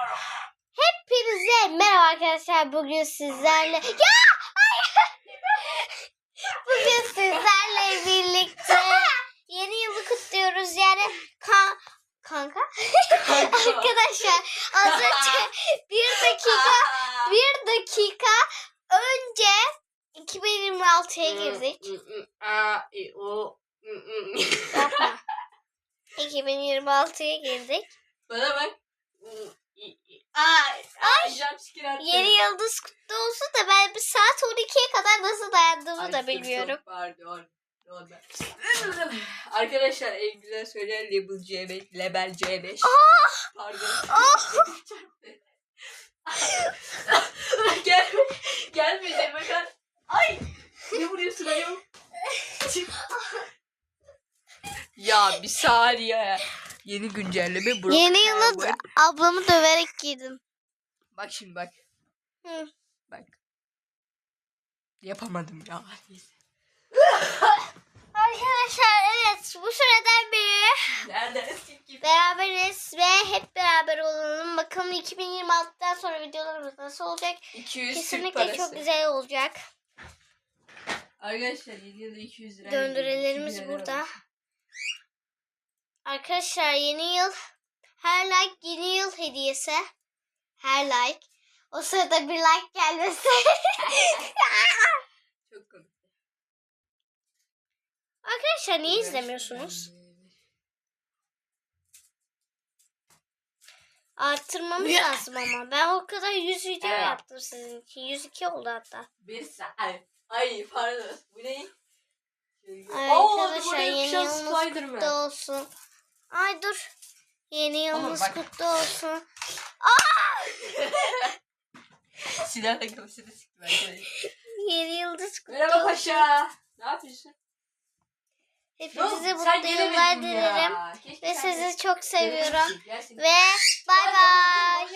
geliyorum. Hepinize merhaba arkadaşlar. Bugün sizlerle... Ya! Bugün sizlerle birlikte yeni yılı kutluyoruz. Yani kan... Kanka? arkadaşlar az önce bir dakika bir dakika önce 2026'ya girdik. Yapma. 2026'ya girdik. Bana bak. Attı. Yeni yıldız kutlu olsun da ben bir saat 12'ye kadar nasıl dayandığımı Ay, da bilmiyorum. Pardon. Arkadaşlar en güzel söyleyen Label C5, Label C5. Pardon. Gelme. Gelme Gelme kan. Ay. Ne vuruyorsun ayol? ya bir saniye. Yeni güncelleme Brook Yeni Howard. ablamı döverek giydim. Bak şimdi bak. Hı. Bak. Yapamadım ya. Arkadaşlar evet bu süreden beri beraberiz ve hep beraber olalım. Bakalım 2026'dan sonra videolarımız nasıl olacak? 200 Türk Kesinlikle parası. çok güzel olacak. Arkadaşlar yeni yılda 200 lira. Döndürelerimiz 200 lira burada. Arkadaşlar yeni yıl her like yeni yıl hediyesi. Her like. O sırada bir like gelmesi. Çok komik. Arkadaşlar niye izlemiyorsunuz? Arttırmamız Ya. lazım ama. Ben o kadar 100 video Evet. yaptım sizin için. 102 oldu hatta. Bir saat. Ay pardon. Bu ne? Arkadaşlar yeni yılınız kutlu olsun. Ay dur. Yeni yılınız bak- kutlu olsun. Silahla kafasını sıktım arkadaşlar. Yeni yıldız kutlu Merhaba olsun. paşa. Ne yapıyorsun? Hepinize Yok, mutlu yıllar ya. dilerim. Keşke Ve sen sizi çok seviyorum. Ve bay bay.